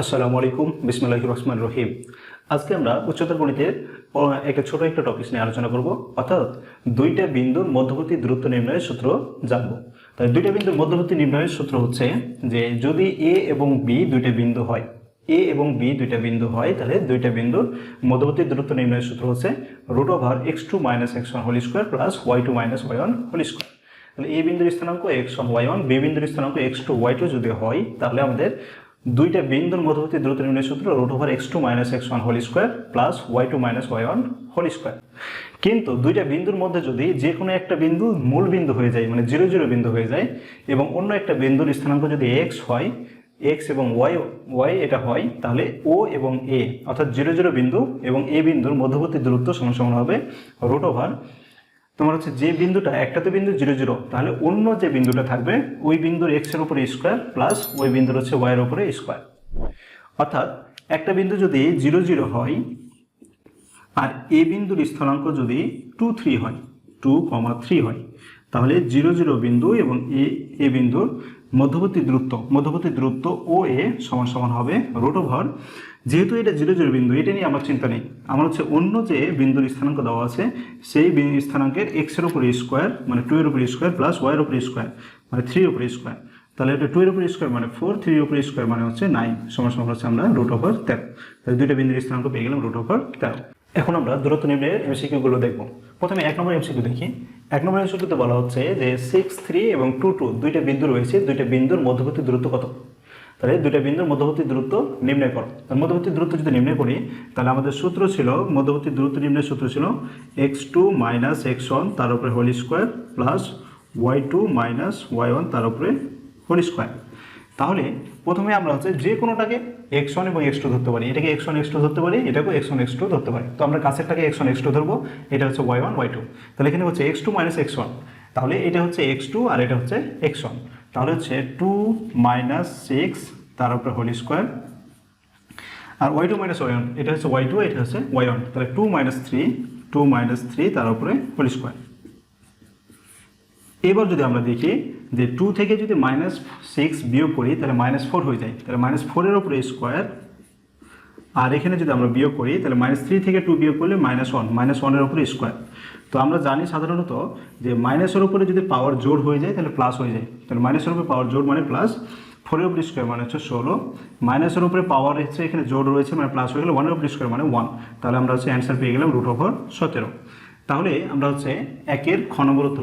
আসসালামু আলাইকুম বিসমুল্লাহ রহমান রহিম। আজকে আমরা উচ্চতর গণিতের একটা ছোট একটা টপিক নিয়ে আলোচনা করব, অর্থাৎ দুইটা বিন্দুর মধ্যবর্তী দূরত্ব নির্ণয়ের সূত্র জানব। তাই দুইটা বিন্দুর মধ্যবর্তী নির্ণয়ের সূত্র হচ্ছে যে যদি এ এবং বি দুইটা বিন্দু হয় এ এবং বি দুইটা বিন্দু হয়, তাহলে দুইটা বিন্দুর মধ্যবর্তী দূরত্ব নির্ণয়ের সূত্র হচ্ছে root over X two minus X one whole square plus Y two minus Y one whole square তাহলে এ বিন্দুর স্থানাঙ্ক X one Y one B বিন্দুর স্থানাঙ্ক এক্স টু ওয়াই টু যদি হয়, তাহলে আমাদের দুইটা বিন্দুর মধ্যবর্তী দ্রুত নির্ণয় সূত্র root over X two minus X one whole square plus Y two minus Y one whole square কিন্তু দুইটা বিন্দুর মধ্যে যদি যে কোনো একটা বিন্দু মূল বিন্দু হয়ে যায় মানে জিরো জিরো বিন্দু হয়ে যায়, এবং অন্য একটা বিন্দুর স্থানাঙ্ক যদি এক্স হয় এক্স এবং ওয়াই ওয়াই এটা হয়, তাহলে ও এবং এ অর্থাৎ জিরো জিরো বিন্দু এবং এ বিন্দুর মধ্যবর্তী দূরত্ব সমান সমান হবে রুট ওভার তোমার হচ্ছে যে বিন্দুটা একটা তো বিন্দু জিরো জিরো, তাহলে অন্য যে বিন্দুটা থাকবে, ওই বিন্দুর এক্সের উপরে স্কোয়ার প্লাস ওই বিন্দুর হচ্ছে ওয়াইয়ের উপরে স্কোয়ার অর্থাৎ একটা বিন্দু যদি জিরো জিরো হয়, আর এ বিন্দুর স্থলাঙ্ক যদি টু থ্রি হয় টু কমা থ্রি হয়, তাহলে জিরো জিরো বিন্দু এবং এ এ বিন্দুর মধ্যবর্তী দূরত্ব মধ্যবর্তী দূরত্ব ও এ সমান সমান হবে রোট ওভার যেহেতু এটা জিরো জিরো বিন্দু, এটা নিয়ে আমার চিন্তা নেই। আমার হচ্ছে অন্য যে বিন্দুর স্থানাঙ্ক দেওয়া আছে, সেই স্থানাঙ্কের এক্সের উপরে স্কোয়ার মানে টু এর উপরে স্কোয়ার প্লাস ওয়াইয়ের উপরে স্কোয়ার মানে থ্রির উপরে স্কোয়ার তাহলে এটা টু এর উপরে স্কোয়ার মানে ফোর থ্রির উপরে স্কোয়ার মানে হচ্ছে নাইন সমান সমান হচ্ছে আমরা রুট ওভার তেরো। তাহলে দুইটা বিন্দুর স্থানাঙ্ক পেয়ে গেলাম রুট ওভার তেরো। এখন আমরা দূরত্ব নির্ণয়ের এমসিকিউগুলো দেখব। প্রথমে এক নম্বর এমসিকিউ দেখি। এক নম্বরের সূত্রতে বলা হচ্ছে যে সিক্স থ্রি এবং টু টু দুইটা বিন্দু রয়েছে, দুইটা বিন্দুর মধ্যবর্তী দূরত্ব কত? তাহলে দুইটা বিন্দুর মধ্যবর্তী দূরত্ব নির্ণয় করো। তার মধ্যবর্তী দূরত্ব যদি নির্ণয় করি, তাহলে আমাদের সূত্র ছিল, মধ্যবর্তী দূরত্ব নির্ণয়ের সূত্র ছিল X two minus X one তার উপরে whole square plus Y two minus Y one তার উপরে হোল স্কোয়ার তাহলে প্রথমে আমরা হচ্ছে যে কোনোটাকে এক্স ওয়ান এবং এক্স টু ধরতে পারি। এটাকে এক্স ওয়ান এক্স টু ধরতে পারি এটাকে এক্স ওয়ান এক্স টু ধরতে পারি। তো আমরা কাছেরটাকে এক্স ওয়ান এক্স টু ধরবো, এটা হচ্ছে ওয়াই ওয়ান ওয়াই টু তাহলে এখানে হচ্ছে X two minus X one তাহলে এটা হচ্ছে এক্স টু আর এটা হচ্ছে এক্স ওয়ান তাহলে হচ্ছে টু মাইনাস সিক্স তার উপরে হোল স্কোয়ার আর Y two minus Y one এটা হচ্ছে ওয়াই টু এটা হচ্ছে ওয়াই ওয়ান তাহলে two minus three two minus three তার উপরে হোল স্কোয়ার এবার যদি আমরা দেখি যে টু থেকে যদি মাইনাস সিক্স বিয়োগ করি, তাহলে মাইনাস ফোর হয়ে যায়। তাহলে মাইনাস ফোরের উপরে স্কোয়ার আর এখানে যদি আমরা বিয়োগ করি, তাহলে মাইনাস থ্রি থেকে টু বিয়োগ করলে মাইনাস ওয়ান মাইনাস ওয়ানের উপরে স্কোয়ার তো আমরা জানি সাধারণত যে মাইনাসের উপরে যদি পাওয়ার জোর হয়ে যায়, তাহলে প্লাস হয়ে যায়। তাহলে মাইনাসের উপরে পাওয়ার জোর মানে প্লাস ফোরের উপরে স্কোয়ার মানে হচ্ছে ষোলো। মাইনাসের উপরে পাওয়ার হচ্ছে এখানে জোর রয়েছে মানে প্লাস হয়ে গেলে ওয়ানের উপরে স্কোয়ার মানে ওয়ান তাহলে আমরা হচ্ছে অ্যান্সার পেয়ে গেলাম রুট ওভার সতেরো। তাহলে আমরা হচ্ছে একের খ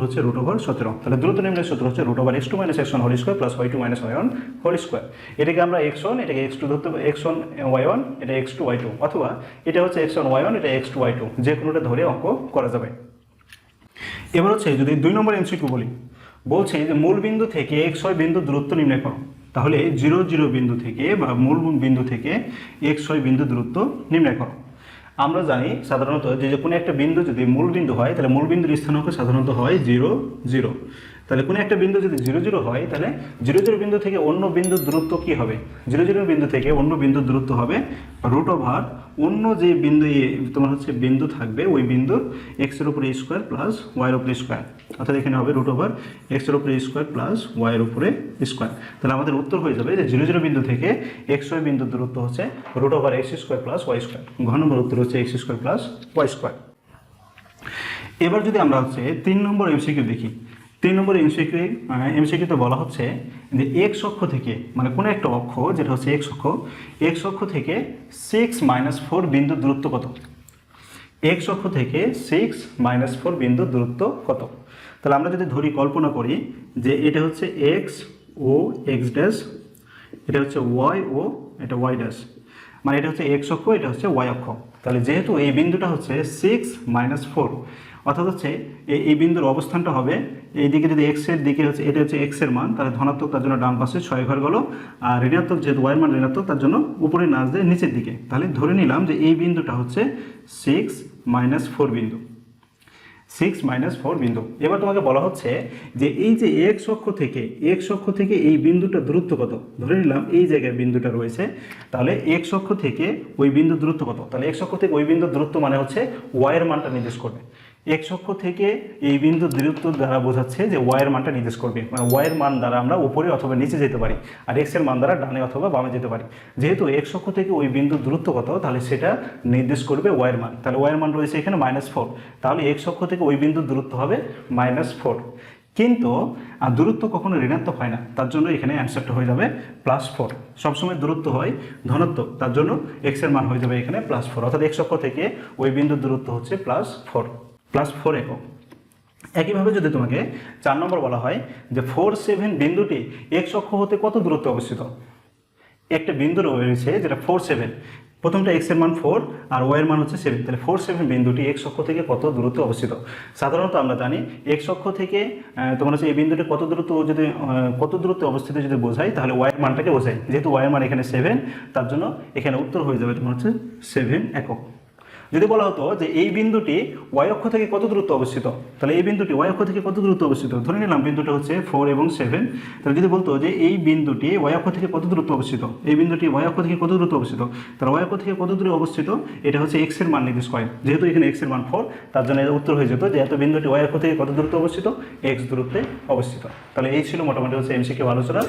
হচ্ছে রুট ওভার সতেরো। তাহলে দ্রুত নিম্নের সূত্র হচ্ছে root over X two minus X one whole square plus Y two minus Y one whole square এটাকে আমরা এক্স ওয়ান এটাকে এক্স টু ধরতে এক্স ওয়ান ওয়াই ওয়ান এটা এক্স টু ওয়াই টু অথবা এটা হচ্ছে এক্স ওয়ান ওয়াই ওয়ান এটা x two Y two যে কোনোটা ধরে অঙ্ক করা যাবে। এবার হচ্ছে যদি দুই নম্বর এমসিকিউ বলি, বলছে যে মূল বিন্দু থেকে এক্স ওয়াই বিন্দু দূরত্ব নির্ণয় করো। তাহলে জিরো জিরো বিন্দু থেকে বা মূল বিন্দু থেকে এক্স ওয়াই বিন্দু দূরত্ব নির্ণয় করো। আমরা জানি সাধারণত যে কোনো একটা বিন্দু যদি মূল বিন্দু হয়, তাহলে মূল বিন্দুর স্থানাঙ্ক সাধারণত হয় জিরো জিরো তাহলে কোনো একটা বিন্দু যদি জিরো জিরো হয়, তাহলে জিরো জিরো বিন্দু থেকে অন্য বিন্দুর দূরত্ব কী হবে? জিরো জিরো বিন্দু থেকে অন্য বিন্দুর দূরত্ব হবে রুট ওভার অন্য যে বিন্দু তোমার হচ্ছে বিন্দু থাকবে, ওই বিন্দুর এক্সের উপরে স্কোয়ার প্লাস ওয়াইয়ের উপরে স্কোয়ার অর্থাৎ এখানে হবে রুট ওভার এক্সের উপরে স্কোয়ার প্লাস ওয়াইয়ের উপরে স্কোয়ার তাহলে আমাদের উত্তর হয়ে যাবে যে জিরো জিরো বিন্দু থেকে এক্স ওয়াই বিন্দুর দূরত্ব হচ্ছে root over x square plus y square ঘন নম্বর উত্তর হচ্ছে x square plus y square এবার যদি আমরা হচ্ছে তিন নম্বর এমসিকিউ দেখি তিন নম্বর এমসিকিউ এমসিকিউতে বলা হচ্ছে যে এক্স অক্ষ থেকে মানে কোনো একটা অক্ষ, যেটা হচ্ছে এক্স অক্ষ এক্স অক্ষ থেকে সিক্স মাইনাস ফোর বিন্দু দূরত্ব কত? এক্স অক্ষ থেকে সিক্স মাইনাস ফোর বিন্দু দূরত্ব কত? তাহলে আমরা যদি ধরি, কল্পনা করি যে এটা হচ্ছে এক্স ও এক্স ড্যাশ এটা হচ্ছে ওয়াই ও, এটা ওয়াই ড্যাশ মানে এটা হচ্ছে এক্স অক্ষ, এটা হচ্ছে ওয়াই অক্ষ। তাহলে যেহেতু এই বিন্দুটা হচ্ছে সিক্স মাইনাস ফোর অর্থাৎ হচ্ছে এই এই বিন্দুর অবস্থানটা হবে এই দিকে যদি এক্সের দিকে হচ্ছে, এটা হচ্ছে এক্সের মান, তাহলে ধনাত্মক তার জন্য ডান পাশে ছয় ঘর গেল, আর ঋণাত্মক যেহেতু ওয়াই মান ঋণাত্মক, তার জন্য উপরে নাচ দেয় নিচের দিকে। তাহলে ধরে নিলাম যে এই বিন্দুটা হচ্ছে সিক্স মাইনাস ফোর বিন্দু। সিক্স মাইনাস ফোর বিন্দু। এবার তোমাকে বলা হচ্ছে যে এই যে এক্স অক্ষ থেকে এক্স অক্ষ থেকে এই বিন্দুটা দূরত্ব কত? ধরে নিলাম এই জায়গায় বিন্দুটা রয়েছে, তাহলে এক্স অক্ষ থেকে ওই বিন্দু দূরত্ব কত? তাহলে এক্স অক্ষ থেকে ওই বিন্দু দূরত্ব মানে হচ্ছে ওয়াইয়ের মানটা নির্দেশ করবে। এক্স অক্ষ থেকে এই বিন্দু দূরত্ব দ্বারা বোঝাচ্ছে যে ওয়াইয়ের মানটা নির্দেশ করবে। মানে ওয়াইয়ের মান দ্বারা আমরা উপরে অথবা নিচে যেতে পারি আর এক্সের মান দ্বারা ডানে অথবা বামে যেতে পারি। যেহেতু এক্স অক্ষ থেকে ওই বিন্দু দূরত্ব কত, তাহলে সেটা নির্দেশ করবে ওয়াইয়ের মান। তাহলে ওয়াইয়ের মান রয়েছে এখানে মাইনাস ফোর তাহলে এক্স অক্ষ থেকে ওই বিন্দুর দূরত্ব হবে মাইনাস ফোর কিন্তু দূরত্ব কখনো ঋণাত্মক হয় না, তার জন্য এখানে অ্যান্সারটা হয়ে যাবে প্লাস ফোর সবসময় দূরত্ব হয় ধনাত্মক, তার জন্য এক্সের মান হয়ে যাবে এখানে প্লাস ফোর অর্থাৎ এক্স অক্ষ থেকে ওই বিন্দুর দূরত্ব হচ্ছে প্লাস ফোর প্লাস ফোর একক একইভাবে যদি তোমাকে চার নম্বর বলা হয় যে ফোর সেভেন বিন্দুটি এক্স অক্ষ হতে কত দূরত্ব অবস্থিত? একটা বিন্দু রয়েছে যেটা ফোর সেভেন প্রথমটা এক্সের মান ফোর আর ওয়াই এর মান হচ্ছে সেভেন তাহলে ফোর সেভেন বিন্দুটি এক্স অক্ষ থেকে কত দূরত্বে অবস্থিত? সাধারণত আমরা জানি এক্স অক্ষ থেকে তোমার হচ্ছে এই বিন্দুটি কত দূরত্ব যদি কত দূরত্বে অবস্থিত যদি বোঝাই, তাহলে ওয়াই এর মানটাকে বোঝাই। যেহেতু ওয়াই এর মান এখানে সেভেন তার জন্য এখানে উত্তর হয়ে যাবে তোমার হচ্ছে সেভেন একক। যদি বলা হতো যে এই বিন্দুটি ওয়াই অক্ষ থেকে কত দূরত্ব অবস্থিত? তাহলে এই বিন্দুটি ওয়াই অক্ষ থেকে কত দূরত্ব অবস্থিত? ধরে নিলাম বিন্দুটা হচ্ছে ফোর এবং সেভেন তাহলে যদি বলতো যে এই বিন্দুটি ওয়াই অক্ষ থেকে কত দূরত্ব অবস্থিত? এই বিন্দুটি ওয়াই অক্ষ থেকে কত দূরত্ব অবস্থিত? তাহলে ওয়াই অক্ষ থেকে কত দূরে অবস্থিত? এটা হচ্ছে এক্সের মান নির্দেশ করে। যেহেতু এখানে এক্সের মান ফোর তার জন্য উত্তর হয়ে যেত যে এত বিন্দুটি ওয়াই অক্ষ থেকে কত দূরত্ব অবস্থিত? এক্স দূরত্বে অবস্থিত। তাহলে এই ছিল মোটামুটি হচ্ছে এমসিকিউ আলোচনা।